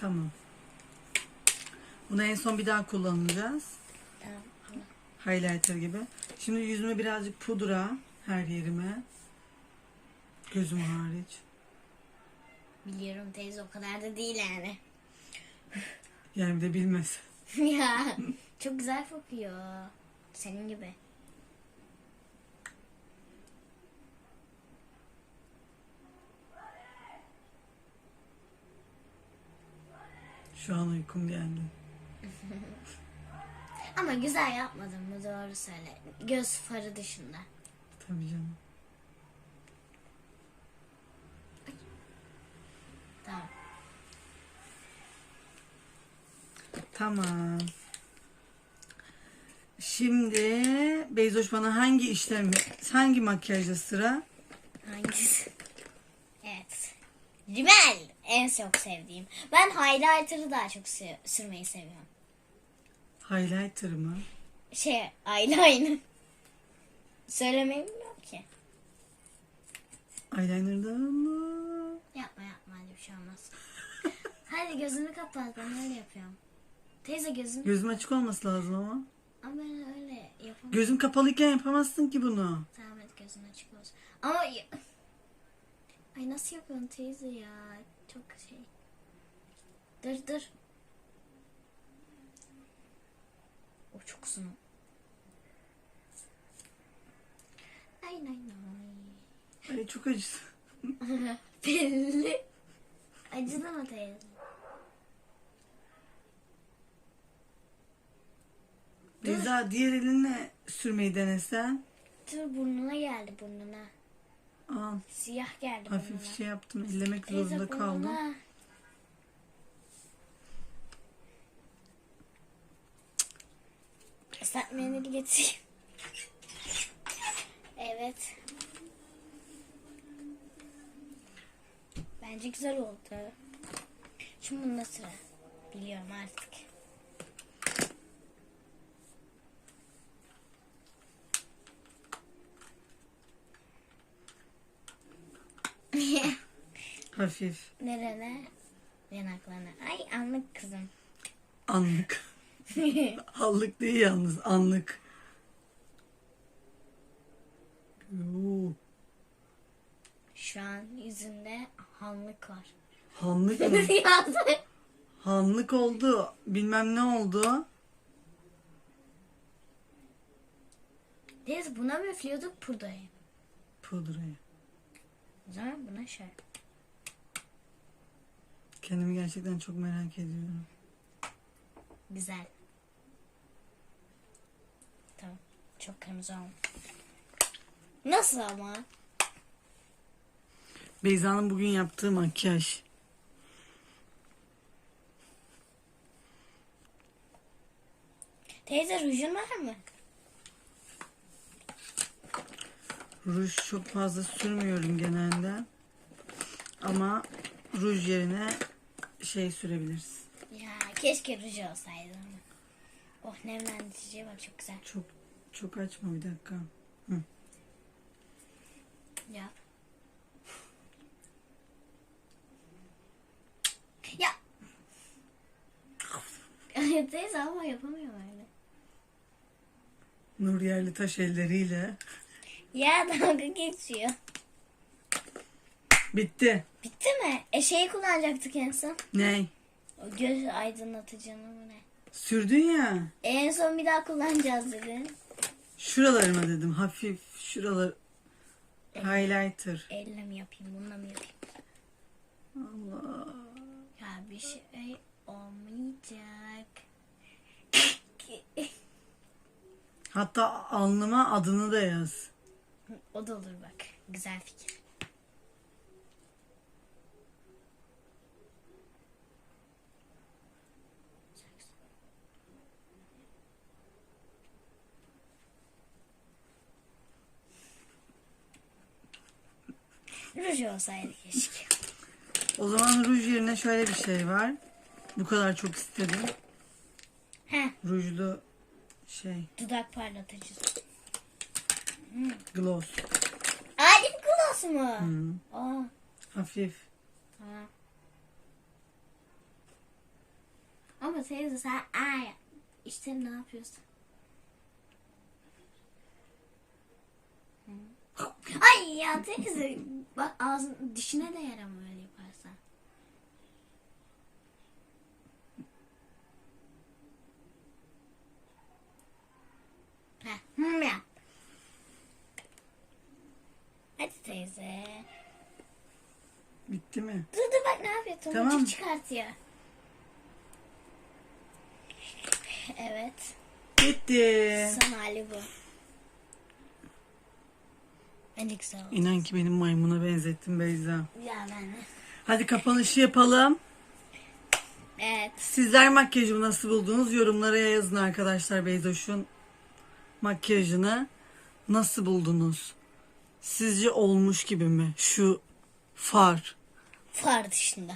Tamam. Bunu en son bir daha kullanacağız. Highlighter gibi. Şimdi yüzüme birazcık pudra her yerime. Gözüm hariç. Biliyorum teyze o kadar da değil yani. Yani bir de bilmez. ya çok güzel kokuyor. Senin gibi. Şu an uykum geldi. Ama güzel yapmadın mı doğru söyle. Göz farı dışında. Tabii canım. Tamam. Tamam. Şimdi Beyzoş bana hangi işlemi, hangi makyajda sıra? Hangisi? Evet. Rimel en çok sevdiğim. Ben highlighter'ı daha çok sü- sürmeyi seviyorum. Highlighter mı? Şey eyeliner. Söylemeyi bilmiyorum ki. Eyeliner'da mı? Yapma yapma hadi bir şey olmaz. hadi gözünü kapat ben öyle yapıyorum. Teyze gözünü Gözüm açık olması lazım ama. ama ben öyle yapamam. Gözüm kapalıyken yapamazsın ki bunu. Tamam hadi gözün açık olsun. Ama Ay nasıl yapıyorsun teyze ya? Çok şey. Dur dur. O çok uzun. Ay ay ay. Ay çok acısı. Belli. Acıdı mı teyze? Beyza diğer elinle sürmeyi denesen. Dur burnuna geldi burnuna. Al. Siyah geldi Hafif şey yaptım. ellemek Teyze zorunda kaldım. burnuna. Islak mendil getireyim. Evet. Bence güzel oldu. Şimdi bunda sıra. Biliyorum artık. Hafif. Nerene? Yanaklarına. Ay anlık kızım. Anlık. Allık değil yalnız. Anlık. Oo, Şu an yüzünde hanlık var. Hanlık mı? Hanlık oldu. Bilmem ne oldu. Teyze buna mı üflüyorduk pudrayı? Pudrayı. O zaman buna şöyle. Gerçekten çok merak ediyorum. Güzel. Tamam. Çok kırmızı olmuş. Nasıl ama? Beyza'nın bugün yaptığı makyaj. Teyze rujun var mı? Ruj çok fazla sürmüyorum genelde. Ama ruj yerine şey sürebiliriz. Ya keşke ruj olsaydı. Oh nemlendiriciye bak çok güzel. Çok çok açma bir dakika. Yap. Ya. Teyze ama yapamıyorum öyle. Nur yerli taş elleriyle. Ya dalga geçiyor. Bitti. Bitti mi? E şeyi kullanacaktık en son. Ney? O göz aydınlatıcını mı ne? Sürdün ya. En son bir daha kullanacağız dedin. Şuralarıma dedim. Hafif şuralar. Highlighter. Elle mi yapayım, bununla mı yapayım? Allah. Ya bir şey olmayacak. Hatta alnıma adını da yaz. o da olur bak. Güzel fikir. Ruj olsaydı keşke. O zaman ruj yerine şöyle bir şey var. Bu kadar çok istedim. Heh, Rujlu şey dudak parlatıcısı. gloss. Aa lip gloss mu? Hı. Aa, Hafif. tamam. Ama teyze sen ay işte ne yapıyorsun? Ay ya teyze bak ağzın dişine de yaram öyle yaparsan. Heh, hmm yap. Hadi teyze. Bitti mi? Dur dur bak ne yapıyor? Tomurcuk Tamam. çıkartıyor. Evet. Bitti. Son hali bu. Güzel oldu. İnan ki benim maymuna benzettim Beyza. Ya ben de. Hadi kapanışı yapalım. Evet. Sizler makyajımı nasıl buldunuz? Yorumlara yazın arkadaşlar Beyzoş'un makyajını. Nasıl buldunuz? Sizce olmuş gibi mi? Şu far. Far dışında.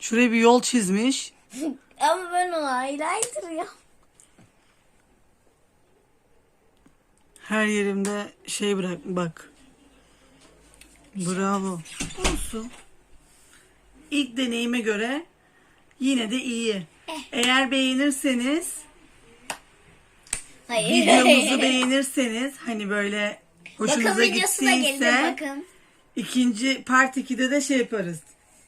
Şuraya bir yol çizmiş. Ama ben onu highlighter ya. Her yerimde şey bırak bak. Bravo. Olsun. İlk deneyime göre yine de iyi. Eğer beğenirseniz Hayır. videomuzu beğenirseniz hani böyle hoşunuza bakın videosu da gelir gittiyse bakın. ikinci part 2'de de şey yaparız.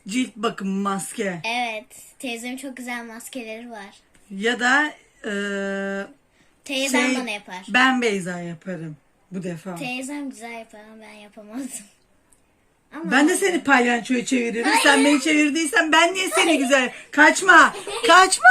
Cilt bakımı maske Evet. Teyzemin çok güzel maskeleri var. ya da eee, Teyzem şey, bana yapar. ben Beyza yaparım bu defa. Teyzem güzel yapar ama ben yapamazdım. Ama Ben de seni palyançoya çeviririm. Sen Hayır. beni çevirdiysen ben niye seni güzel... Kaçma! Kaçma!